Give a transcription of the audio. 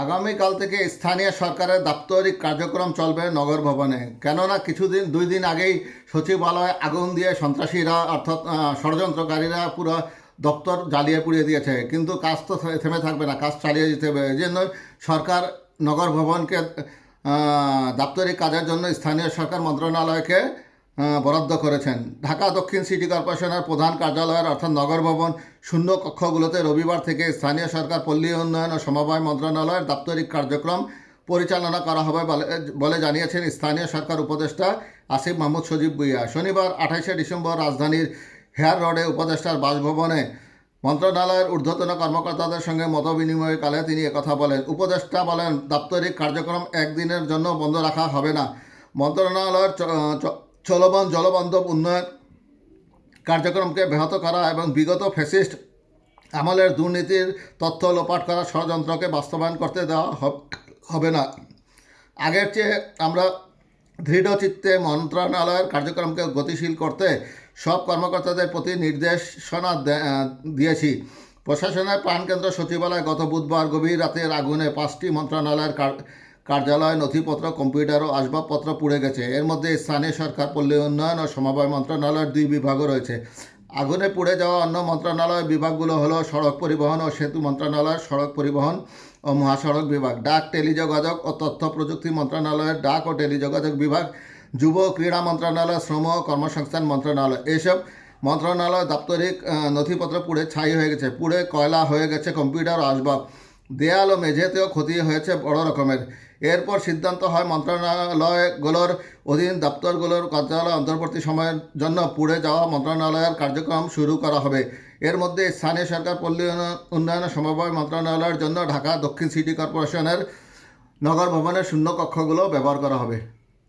আগামীকাল থেকে স্থানীয় সরকারের দাপ্তরিক কার্যক্রম চলবে নগর ভবনে। কেননা কিছুদিন, দুই দিন আগেই সচিবালয়ে আগুন দিয়ে সন্ত্রাসীরা অর্থাৎ ষড়যন্ত্রকারীরা পুরো দপ্তর জ্বালিয়ে পুড়িয়ে দিয়েছে। কিন্তু কাজ তো থেমে থাকবে না, কাজ চালিয়ে যেতে হবে। এই জন্য সরকার নগর ভবনকে দাপ্তরিক কাজের জন্য স্থানীয় সরকার মন্ত্রণালয়কে বরাদ্দ করেছেন। ঢাকা দক্ষিণ সিটি কর্পোরেশনের প্রধান কার্যালয়ের অর্থাৎ নগর ভবন শূন্য কক্ষগুলোতে রবিবার থেকে স্থানীয় সরকার, পল্লী উন্নয়ন ও সমবায় মন্ত্রণালয়ের দাপ্তরিক কার্যক্রম পরিচালনা করা হবে বলে- জানিয়েছেন স্থানীয় সরকার উপদেষ্টা আসিফ মাহমুদ সজীব ভুইয়া। শনিবার, আঠাইশে ডিসেম্বর রাজধানীর হেয়ার রোডে উপদেষ্টার বাসভবনে মন্ত্রণালয়ের ঊর্ধ্বতন কর্মকর্তাদের সঙ্গে মত বিনিময়কালে তিনি একথা বলেন। উপদেষ্টা বলেন, দাপ্তরিক কার্যক্রম একদিনের জন্য বন্ধ রাখা হবে না। মন্ত্রণালয়ের চলমান জলবান্ধব উন্নয়ন কার্যক্রমকে ব্যাহত করা এবং বিগত ফ্যাসিস্ট আমলের দুর্নীতির তথ্য লোপাট করা ষড়যন্ত্রকে বাস্তবায়ন করতে দেওয়া হবে না। আগের চেয়ে আমরা দৃঢ় চিত্তে মন্ত্রণালয়ের কার্যক্রমকে গতিশীল করতে সব কর্মকর্তাদের প্রতি নির্দেশনা দিয়েছি। প্রশাসনের প্রাণকেন্দ্র সচিবালয় গত বুধবার গভীর রাতের আগুনে পাঁচটি মন্ত্রণালয়ের কার্যালয়, নথিপত্র, কম্পিউটার ও আসবাবপত্র পুড়ে গেছে। এর মধ্যে স্থানীয় সরকার, পল্লী উন্নয়ন ও সমবায় মন্ত্রণালয়ের দুই বিভাগও রয়েছে। আগুনে পুড়ে যাওয়া অন্য মন্ত্রণালয় বিভাগগুলো হলো সড়ক পরিবহন ও সেতু মন্ত্রণালয়, সড়ক পরিবহন ও মহাসড়ক বিভাগ। ডাক, টেলিযোগাযোগ ও তথ্য প্রযুক্তি মন্ত্রণালয়ের ডাক ও টেলিযোগাযোগ বিভাগ, যুব ক্রীড়া মন্ত্রণালয়, শ্রম ও কর্মসংস্থান মন্ত্রণালয়। এসব মন্ত্রণালয় দাপ্তরিক নথিপত্র পুড়ে ছাই হয়ে গেছে। পুড়ে কয়লা হয়ে গেছে কম্পিউটার ও আসবাব। দেয়াল ও মেঝেতেও ক্ষতি হয়েছে বড় রকমের। এরপর সিদ্ধান্ত হয় মন্ত্রণালয়গুলোর অধীন দপ্তরগুলোর কার্যালয় অন্তর্বর্তী সময়ের জন্য পুড়ে যাওয়া মন্ত্রণালয়ের কার্যক্রম শুরু করা হবে। এর মধ্যে স্থানীয় সরকার, পল্লী উন্নয়ন- সমবায় মন্ত্রণালয়ের জন্য ঢাকা দক্ষিণ সিটি কর্পোরেশনের নগর ভবনের শূন্য কক্ষগুলো ব্যবহার করা হবে।